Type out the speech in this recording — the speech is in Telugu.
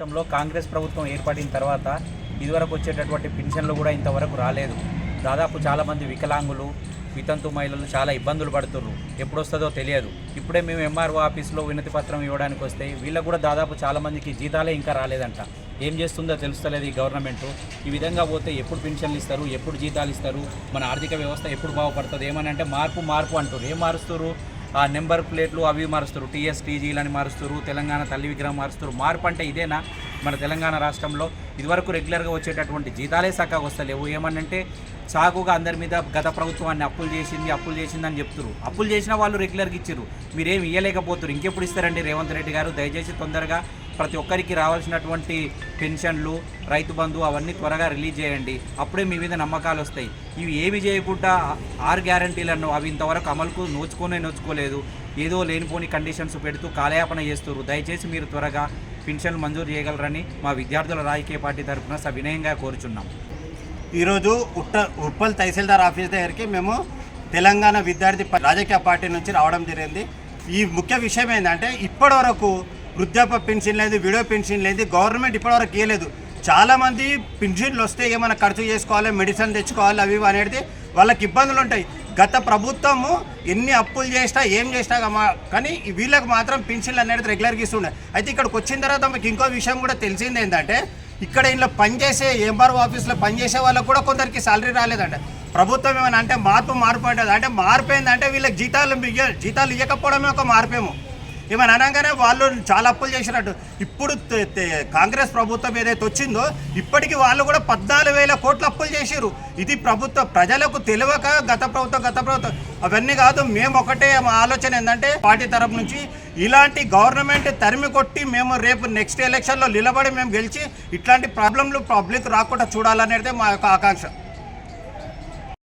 రాష్ట్రంలో కాంగ్రెస్ ప్రభుత్వం ఏర్పడిన తర్వాత ఇదివరకు వచ్చేటటువంటి పెన్షన్లు కూడా ఇంతవరకు రాలేదు. దాదాపు చాలామంది వికలాంగులు వితంతు మహిళలు చాలా ఇబ్బందులు పడుతుర్రు ఎప్పుడు వస్తుందో తెలియదు. ఇప్పుడే మేము ఎంఆర్ఓ ఆఫీస్లో వినతి పత్రం ఇవ్వడానికి వస్తే వీళ్ళకు కూడా దాదాపు చాలామందికి జీతాలే ఇంకా రాలేదంట. ఏం చేస్తుందో తెలుస్తలేదు ఈ గవర్నమెంట్. ఈ విధంగా పోతే ఎప్పుడు పెన్షన్లు ఇస్తారు ఎప్పుడు జీతాలు ఇస్తారు మన ఆర్థిక వ్యవస్థ ఎప్పుడు బాగుపడుతుంది ఏమని అంటే మార్పు మార్పు అంటారు ఏం మారుస్తారు ఆ నెంబర్ ప్లేట్లు అవి మారుస్తారు. టీఎస్ టీజీలని మారుస్తారు. తెలంగాణ తల్లి విగ్రహం మారుస్తారు. మార్పు అంటే ఇదేనా? మన తెలంగాణ రాష్ట్రంలో ఇదివరకు రెగ్యులర్గా వచ్చేటటువంటి జీతాలే చక్కగా వస్తలేవు. ఏమనంటే సాగుగా అందరి మీద గత ప్రభుత్వాన్ని అప్పులు చేసింది అప్పులు చేసింది అని చెప్తున్నారు అప్పులు చేసిన వాళ్ళు రెగ్యులర్గా ఇచ్చారు మీరేం ఇవ్వలేకపోతున్నారు ఇంకెప్పుడు ఇస్తారండి రేవంత్ రెడ్డి గారు? దయచేసి తొందరగా ప్రతి ఒక్కరికి రావాల్సినటువంటి పెన్షన్లు రైతు బంధు అవన్నీ త్వరగా రిలీజ్ చేయండి. అప్పుడే మీ మీద నమ్మకాలు వస్తాయి. ఇవి ఏమి చేయకుండా ఆరు గ్యారంటీలను అవి ఇంతవరకు అమలుకు నోచుకోనే నోచుకోలేదు. ఏదో లేనిపోని కండిషన్స్ పెడుతూ కాలయాపన చేస్తున్నారు. దయచేసి మీరు త్వరగా పెన్షన్లు మంజూరు చేయగలరని మా విద్యార్థుల రాజకీయ పార్టీ తరఫున సవినయంగా కోరుచున్నాం. ఈరోజు ఉట్ట ఉప్పల్ తహసీల్దార్ ఆఫీస్ దగ్గరికి మేము తెలంగాణ విద్యార్థి రాజకీయ పార్టీ నుంచి రావడం జరిగింది. ఈ ముఖ్య విషయం ఏంటంటే ఇప్పటివరకు వృద్ధాప్య పెన్షన్ లేదు విడో పెన్షన్ లేదు గవర్నమెంట్ ఇప్పటివరకు ఇవ్వలేదు చాలామంది పెన్షన్లు వస్తే ఏమైనా ఖర్చు చేసుకోవాలి మెడిసిన్ తెచ్చుకోవాలి అవి అనేది వాళ్ళకి ఇబ్బందులు ఉంటాయి. గత ప్రభుత్వము ఎన్ని అప్పులు చేసినా ఏం చేసినా కానీ వీళ్ళకి మాత్రం పెన్షన్లు అనేది రెగ్యులర్గా ఇస్తుండే. అయితే ఇక్కడికి వచ్చిన తర్వాత మాకు ఇంకో విషయం కూడా తెలిసింది ఏంటంటే ఇక్కడ ఇంట్లో పనిచేసే ఎంఆర్ఓ ఆఫీస్లో పనిచేసే వాళ్ళకు కూడా కొందరికి సాలరీ రాలేదంట. ప్రభుత్వం ఏమైనా అంటే మార్పు మార్పు అంటే మార్పు ఏంటంటే వీళ్ళకి జీతాలు జీతాలు ఇవ్వకపోవడమే ఒక మార్పేమో. ఏమైనా అనగానే వాళ్ళు చాలా అప్పులు చేసినట్టు. ఇప్పుడు కాంగ్రెస్ ప్రభుత్వం ఏదైతే వచ్చిందో ఇప్పటికి వాళ్ళు కూడా పద్నాలుగు వేల కోట్లు అప్పులు చేసిరు ఇది ప్రభుత్వం ప్రజలకు తెలియక గత ప్రభుత్వం గత ప్రభుత్వం. అవన్నీ కాదు మేము ఒకటే మా ఆలోచన ఏంటంటే పార్టీ తరపు నుంచి ఇలాంటి గవర్నమెంట్ తరిమి కొట్టి మేము రేపు నెక్స్ట్ ఎలక్షన్లో నిలబడి మేము గెలిచి ఇట్లాంటి ప్రాబ్లంలు పబ్లిక్ రాకుండా చూడాలనేది మా యొక్క ఆకాంక్ష.